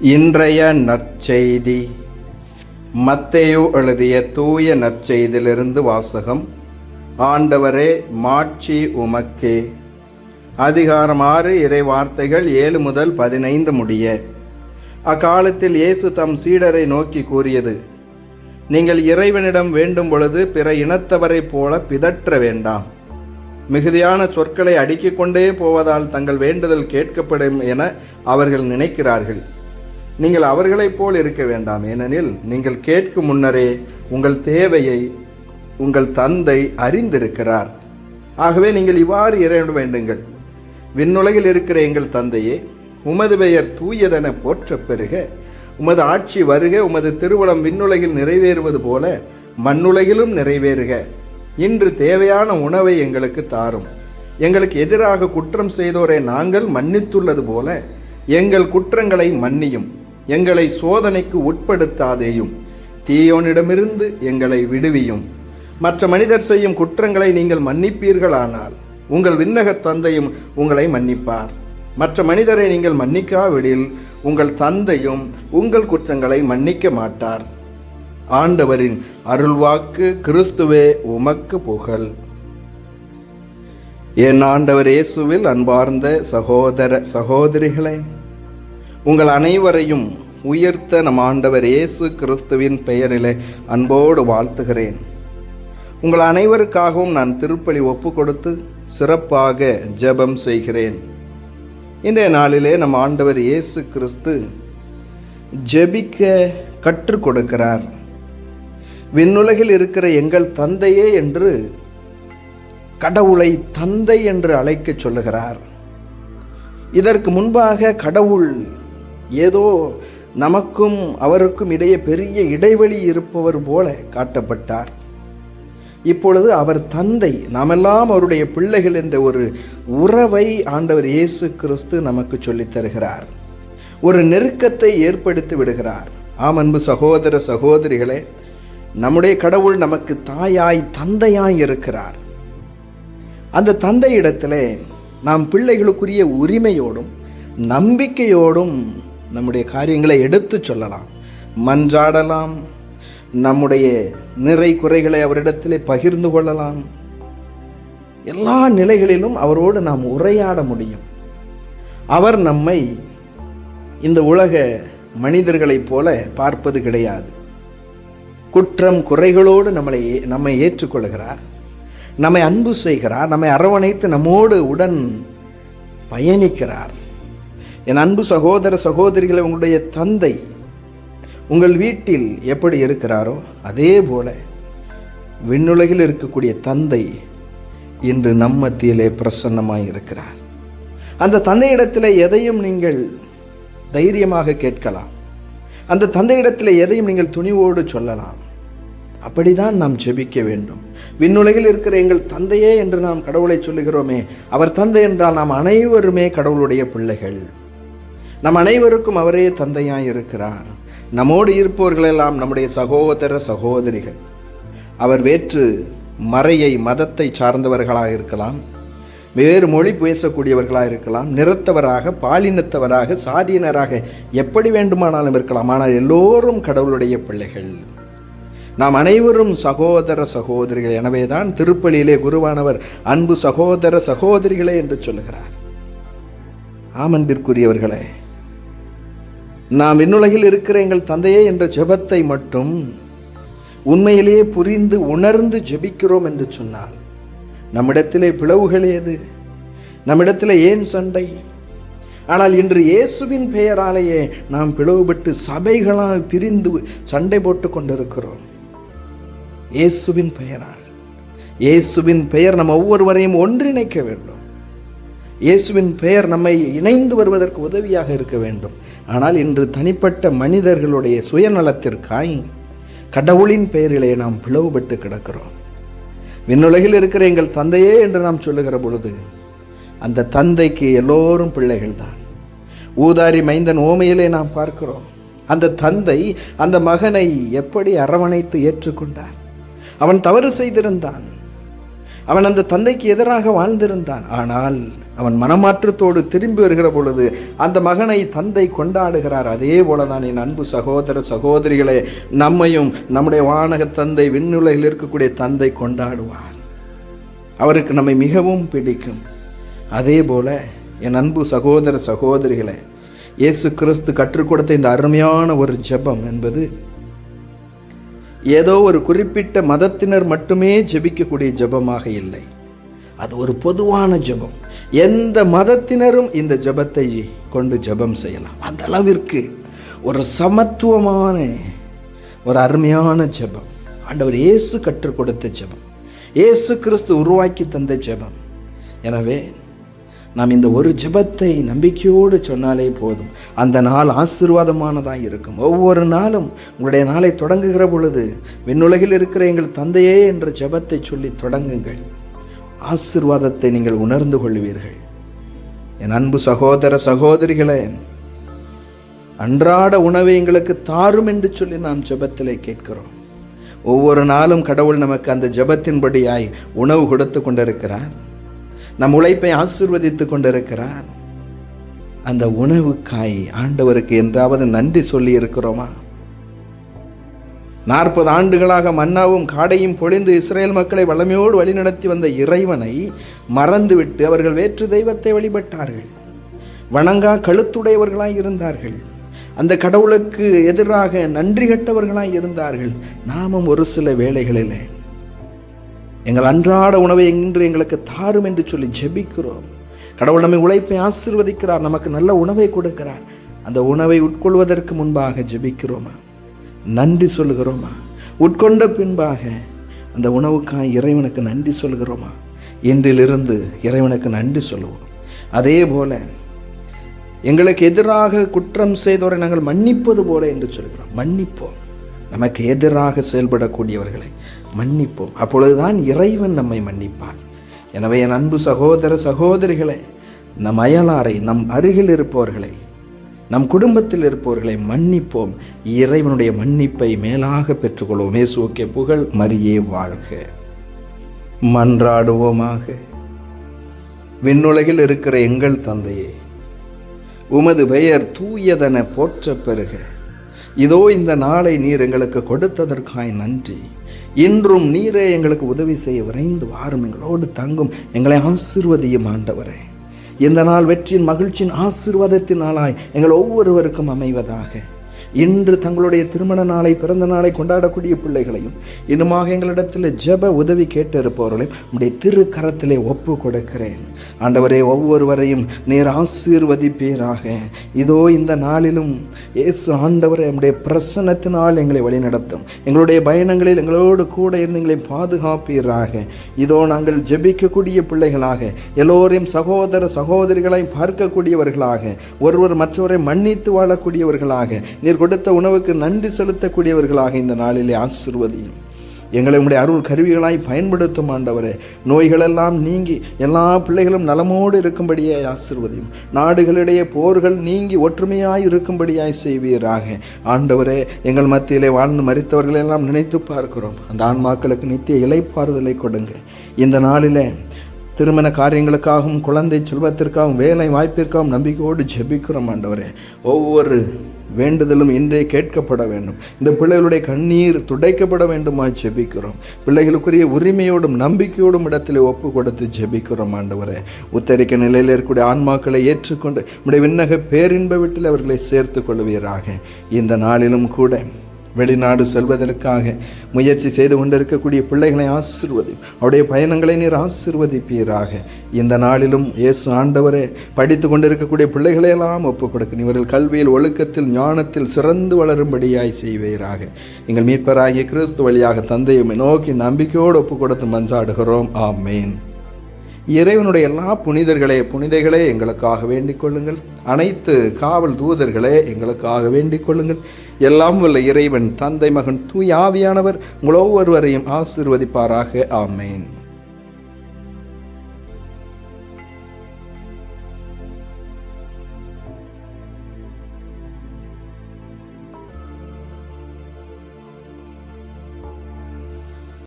இன்றைய நற்செய்தி. மத்தேயு எழுதிய தூய நற்செய்தியிலிருந்து வாசகம் ஆண்டவரே மாட்சி உமக்கே. அதிகாரம் ஆறு இறை வார்த்தைகள் ஏழு முதல் பதினைந்து முடிய. அக்காலத்தில் இயேசு தம் சீடரை நோக்கி கூறியது நீங்கள் இறைவனிடம் வேண்டும் பொழுது பிற இனத்தவரைப் போல பிதற்ற வேண்டாம். மிகுதியான சொற்களை அடுக்கிக் கொண்டே போவதால் தங்கள் வேண்டுதல் கேட்கப்படும் என அவர்கள் நினைக்கிறார்கள். நீங்கள் அவர்களைப் போல் இருக்க வேண்டாம். ஏனெனில் நீங்கள் கேட்கும் முன்னரே உங்கள் தேவையை உங்கள் தந்தை அறிந்திருக்கிறார். ஆகவே நீங்கள் இவ்வாறு இறைவன் வேண்டுங்கள். விண்ணுலகில் இருக்கிற எங்கள் தந்தையே உமது பெயர் தூயதென போற்ற பெறுக. உமது ஆட்சி வருக உமது திருவளம் விண்ணுலகில் நிறைவேறுவது போல மண்ணுலகிலும் நிறைவேறுக. இன்று தேவையான உணவை எங்களுக்கு தாரும். எங்களுக்கு எதிராக குற்றம் செய்தோரை நாங்கள் மன்னித்துள்ளது போல எங்கள் குற்றங்களை மன்னியும். எங்களை சோதனைக்கு உட்படுத்தாதேயும். தீயோனிடமிருந்து எங்களை விடுவியும். மற்ற மனிதர் செய்யும் குற்றங்களை நீங்கள் மன்னிப்பீர்களானால் உங்கள் விண்ணகத் தந்தையும் உங்களை மன்னிப்பார். மற்ற மனிதரை நீங்கள் மன்னிக்காவிடில் உங்கள் தந்தையும் உங்கள் குற்றங்களை மன்னிக்க மாட்டார். ஆண்டவரின் அருள்வாக்கு கிறிஸ்துவே உமக்கு புகழ். என் ஆண்டவர் இயேசுவில் அன்பார்ந்த சகோதர சகோதரிகளே உங்கள் அனைவரையும் உயர்த்த நம் ஆண்டவர் இயேசு கிறிஸ்துவின் பெயரிலே அன்போடு வாழ்த்துகிறேன். உங்கள் அனைவருக்காகவும் நான் திருப்பலி ஒப்பு கொடுத்து சிறப்பாக ஜெபம் செய்கிறேன். இன்றைய நாளிலே நம் ஆண்டவர் இயேசு கிறிஸ்து ஜெபிக்க கற்றுக் கொடுக்கிறார். விண்ணுலகில் இருக்கிற எங்கள் தந்தையே என்று கடவுளை தந்தை என்று அழைக்கச் சொல்லுகிறார். இதற்கு முன்பாக கடவுள் ஏதோ நமக்கும் அவருக்கும் இடையே பெரிய இடைவெளி இருப்பவர் போல காட்டப்பட்டார். இப்பொழுது அவர் தந்தை நாமெல்லாம் அவருடைய பிள்ளைகள் என்ற ஒரு உறவை ஆண்டவர் இயேசு கிறிஸ்து நமக்கு சொல்லித் தருகிறார். ஒரு நெருக்கத்தை ஏற்படுத்தி விடுகிறார். ஆம் அன்பு சகோதர சகோதரிகளே நம்முடைய கடவுள் நமக்கு தாயாய் தந்தையாய் இருக்கிறார். அந்த தந்தையிடத்திலே நாம் பிள்ளைகளுக்குரிய உரிமையோடும் நம்பிக்கையோடும் நம்முடைய காரியங்களை எடுத்துச் சொல்லலாம். மன்றாடலாம். நம்முடைய நிறை குறைகளை அவரிடத்திலே பகிர்ந்து கொள்ளலாம். எல்லா நிலைகளிலும் அவரோடு நாம் உரையாட முடியும். அவர் நம்மை இந்த உலக மனிதர்களைப் போல பார்ப்பது கிடையாது. குற்றம் குறைகளோடு நம்மளை நம்மை ஏற்றுக்கொள்கிறார். நம்மை அன்பு செய்கிறார். நம்மை அரவணைத்து நம்மோடு உடன் பயணிக்கிறார். என் அன்பு சகோதர சகோதரிகளை உங்களுடைய தந்தை உங்கள் வீட்டில் எப்படி இருக்கிறாரோ அதே போல விண்ணுலகில் இருக்கக்கூடிய தந்தை இன்று நம் மத்தியிலே பிரசன்னமாக இருக்கிறார். அந்த தந்தையிடத்தில் எதையும் நீங்கள் தைரியமாக கேட்கலாம். அந்த தந்தையிடத்தில் எதையும் நீங்கள் துணிவோடு சொல்லலாம். அப்படிதான் நாம் ஜெபிக்க வேண்டும். விண்ணுலகில் இருக்கிற எங்கள் தந்தையே என்று நாம் கடவுளை சொல்லுகிறோமே அவர் தந்தை என்றால் நாம் அனைவருமே கடவுளுடைய பிள்ளைகள். நம் அனைவருக்கும் அவரே தந்தையாய் இருக்கிறார் நம்மோடு இருப்பவர்களெல்லாம் நம்முடைய சகோதர சகோதரிகள். அவர் வேற்று மறையை மதத்தை சார்ந்தவர்களாக இருக்கலாம். வேறு மொழி பேசக்கூடியவர்களாக இருக்கலாம். நிறத்தவராக பாலினத்தவராக சாதியினராக எப்படி வேண்டுமானாலும் இருக்கலாம். ஆனால் எல்லோரும் கடவுளுடைய பிள்ளைகள். நாம் அனைவரும் சகோதர சகோதரிகள். எனவே தான் திருப்பலியிலே குருவானவர் அன்பு சகோதர சகோதரிகளே என்று சொல்லுகிறார். ஆமன்பிற்குரியவர்களே நாம் விண்ணுலகில் இருக்கிற எங்கள் தந்தையே என்ற ஜெபத்தை மட்டும் உண்மையிலேயே புரிந்து உணர்ந்து ஜெபிக்கிறோம் என்று சொன்னால் நம்மிடத்திலே பிளவுகள் ஏது? நம்மிடத்திலே ஏன் சண்டை? ஆனால் இன்று இயேசுவின் பெயராலேயே நாம் பிளவுபட்டு சபைகளாக பிரிந்து சண்டை போட்டு கொண்டிருக்கிறோம். இயேசுவின் பெயரால். இயேசுவின் பெயர் நம்ம ஒவ்வொருவரையும் ஒன்றிணைக்க வேண்டும். இயேசுவின் பெயர் நம்மை இணைந்து வருவதற்கு உதவியாக இருக்க வேண்டும். ஆனால் இன்று தனிப்பட்ட மனிதர்களுடைய சுயநலத்திற்காய் கடவுளின் பெயரிலே நாம் பிளவுபட்டு கிடக்கிறோம். விண்ணுலகில் இருக்கிற எங்கள் தந்தையே என்று நாம் சொல்லுகிற பொழுது அந்த தந்தைக்கு எல்லோரும் பிள்ளைகள் தான் ஊதாரி மைந்தன் ஓமையிலே நாம் பார்க்கிறோம். அந்த தந்தை அந்த மகனை எப்படி அரவணைத்து ஏற்றுக்கொண்டார்? அவன் தவறு செய்திருந்தான். அவன் அந்த தந்தைக்கு எதிராக வாழ்ந்திருந்தான். ஆனால் அவன் மனமாற்றத்தோடு திரும்பி வருகிற பொழுது அந்த மகனை தந்தை கொண்டாடுகிறார். அதே போலதான் என் அன்பு சகோதர சகோதரிகளே நம்மையும் நம்முடைய வானக தந்தை விண்ணுலகில் இருக்கக்கூடிய தந்தை கொண்டாடுவார். அவருக்கு நம்மை மிகவும் பிடிக்கும். அதே போல என் அன்பு சகோதர சகோதரிகளை இயேசு கிறிஸ்து கற்றுக் கொடுத்த இந்த அருமையான ஒரு ஜெபம் என்பது ஏதோ ஒரு குறிப்பிட்ட மதத்தினர் மட்டுமே ஜெபிக்கக்கூடிய ஜெபமாக இல்லை. அது ஒரு பொதுவான ஜெபம். எந்த மதத்தினரும் இந்த ஜெபத்தை கொண்டு ஜெபம் செய்யலாம். அந்த அளவிற்கு ஒரு சமத்துவமான ஒரு அருமையான ஜெபம். ஆண்டவர் இயேசு கற்றுக் கொடுத்த ஜெபம். இயேசு கிறிஸ்து உருவாக்கி தந்த ஜெபம். எனவே நாம் இந்த ஒரு ஜெபத்தை நம்பிக்கையோடு சொன்னாலே போதும். அந்த நாள் ஆசீர்வாதமானதாக இருக்கும். ஒவ்வொரு நாளும் உங்களுடைய நாளை தொடங்குகிற பொழுது விண்ணுலகில் இருக்கிற எங்கள் தந்தையே என்ற ஜபத்தை சொல்லி தொடங்குங்கள். ஆசீர்வாதத்தை நீங்கள் உணர்ந்து கொள்வீர்கள். என் அன்பு சகோதர சகோதரிகளே அன்றாட உணவை எங்களுக்கு தாரும் என்று சொல்லி நாம் ஜபத்திலே கேட்கிறோம். ஒவ்வொரு நாளும் கடவுள் நமக்கு அந்த ஜெபத்தின்படியாய் உணவு கொடுத்து கொண்டிருக்கிறார். நம் உழைப்பை ஆசிர்வதித்து கொண்டிருக்கிறார். அந்த உணவுக்காய் ஆண்டவருக்கு என்றாவது நன்றி சொல்லி இருக்கிறோமா நாற்பது ஆண்டுகளாக மன்னாவும் காடையும் பொழிந்து இஸ்ரேல் மக்களை வளமையோடு வழிநடத்தி வந்த இறைவனை மறந்துவிட்டு அவர்கள் வேற்று தெய்வத்தை வழிபட்டார்கள். வணங்கா கழுத்துடையவர்களாய் இருந்தார்கள். அந்த கடவுளுக்கு எதிராக நன்றி கட்டவர்களாய் இருந்தார்கள். நாமும் ஒரு சில வேளைகளிலே எங்கள் அன்றாட உணவை இன்று எங்களுக்கு தாரும் என்று சொல்லி ஜெபிக்கிறோம். கடவுள் நம்மை உழைப்பை ஆசிர்வதிக்கிறார் நமக்கு நல்ல உணவை கொடுக்கிறார். அந்த உணவை உட்கொள்வதற்கு முன்பாக ஜெபிக்கிறோமா? நன்றி சொல்லுகிறோமா? உட்கொண்ட பின்பாக அந்த உணவுக்காக இறைவனுக்கு நன்றி சொல்கிறோமா இன்றிலிருந்து இறைவனுக்கு நன்றி சொல்லுவோம். அதே போல எங்களுக்கு எதிராக குற்றம் செய்தோரை நாங்கள் மன்னிப்பது போல என்று சொல்கிறோம் மன்னிப்போம். நமக்கு எதிராக செயல்படக்கூடியவர்களை மன்னிப்போம். அப்பொழுதுதான் இறைவன் நம்மை மன்னிப்பான். எனவே என் அன்பு சகோதர சகோதரிகளை நம் அயலாரை நம் அருகில் இருப்பவர்களை நம் குடும்பத்தில் இருப்பவர்களை மன்னிப்போம். இறைவனுடைய மன்னிப்பை மேலாக பெற்றுக்கொள்வோம். இயேசுக்கே புகழ் மரியே வாழ்க. மன்றாடுவோமாக. விண்ணுலகில் இருக்கிற எங்கள் தந்தையே உமது பெயர் தூயதன போற்ற பெறுக. இதோ இந்த நாளை நீர் எங்களுக்கு கொடுத்ததற்காய் நன்றி. இன்றும் நீரே எங்களுக்கு உதவி செய்ய விரைந்து வாரும். எங்களோடு தங்கும். எங்களை ஆசிர்வதியும் ஆண்டவரே. இந்த நாள் வெற்றியின் மகிழ்ச்சியின் ஆசிர்வாதத்தின் நாளாய் எங்கள் ஒவ்வொருவருக்கும் அமைவதாக. இன்று தங்களுடைய திருமண நாளை பிறந்த நாளை கொண்டாடக்கூடிய பிள்ளைகளையும் இன்னுமாக எங்களிடத்தில் ஜெப உதவி கேட்டிருப்பவர்களையும் உடைய திரு கரத்திலே ஒப்பு கொடுக்கிறேன். ஆண்டவரே ஒவ்வொருவரையும் நீர் ஆசீர்வதிப்பீராக. இதோ இந்த நாளிலும் இயேசு ஆண்டவரை நம்முடைய பிரசன்னத்தினால் எங்களை வழிநடத்தும். எங்களுடைய பயணங்களில் எங்களோடு கூட இருந்து எங்களை பாதுகாப்பீராக. இதோ நாங்கள் ஜெபிக்கக்கூடிய பிள்ளைகளாக எல்லோரையும் சகோதர சகோதரிகளை பார்க்கக்கூடியவர்களாக ஒருவர் மற்றவரை மன்னித்து வாழக்கூடியவர்களாக நீர் கொடுத்த உணவுக்கு நன்றி செலுத்தக்கூடியவர்களாக இந்த நாளிலே ஆசிர்வதியும் எங்களை உம்முடைய அருள் கருவிகளாய் பயன்படுத்தும் ஆண்டவரே நோய்களெல்லாம் நீங்கி எல்லா பிள்ளைகளும் நலமோடு இருக்கும்படியே ஆசிர்வதியும் நாடுகளிடையே போர்கள் நீங்கி ஒற்றுமையாய் இருக்கும்படியாய் செய்வீராக. ஆண்டவரே எங்கள் மத்தியிலே வாழ்ந்து மறித்தவர்களெல்லாம் நினைத்து பார்க்கிறோம். அந்த ஆன்மாக்களுக்கு நித்திய இலைப்பாறுதலை கொடுங்க. இந்த நாளிலே திருமண காரியங்களுக்காகவும் குழந்தை செல்வத்திற்காகவும் வேலை வாய்ப்பிற்காகவும் நம்பிக்கையோடு ஜெபிக்கிறோம் ஆண்டவரே. ஒவ்வொரு வேண்டுதலும் இன்றே கேட்கப்பட வேண்டும். இந்த பிள்ளைகளுடைய கண்ணீர் துடைக்கப்பட வேண்டுமா ஜெபிக்கிறோம். பிள்ளைகளுக்குரிய உரிமையோடும் நம்பிக்கையோடும் இடத்தில் ஒப்பு கொடுத்து ஜெபிக்கிறோம் ஆண்டவரே. உத்தரிக்க நிலையில் இருக்கக்கூடிய ஆன்மாக்களை ஏற்றுக்கொண்டு நம்முடைய விண்ணக பேரின்ப வீட்டில் அவர்களை சேர்த்து கொள்வீராக. இந்த நாளிலும் கூட வெளிநாடு செல்வதற்காக முயற்சி செய்து கொண்டிருக்கக்கூடிய பிள்ளைகளை ஆசிர்வதி அவருடைய பயணங்களை நீர் ஆசிர்வதிப்பீராக. இந்த நாளிலும் இயேசு ஆண்டவரே படித்து கொண்டிருக்கக்கூடிய பிள்ளைகளையெல்லாம் ஒப்பு கொடுக்க. இவர்கள் கல்வியில் ஒழுக்கத்தில் ஞானத்தில் சிறந்து வளரும்படியாய் செய்வீராக. எங்கள் மீட்பராகிய கிறிஸ்து வழியாக தந்தையை நோக்கி நம்பிக்கையோடு ஒப்பு கொடுத்து மஞ்சாடுகிறோம் ஆமேன். இறைவனுடைய எல்லா புனிதர்களே புனிதைகளே எங்களுக்காக வேண்டிக் கொள்ளுங்கள். அனைத்து காவல் தூதர்களே எங்களுக்காக வேண்டிக் கொள்ளுங்கள். எல்லாம் வல்ல இறைவன் தந்தை மகன் தூய் ஆவியானவர் உங்கள் ஒருவரையும் ஆசிர்வதிப்பாராக. ஆமேன்.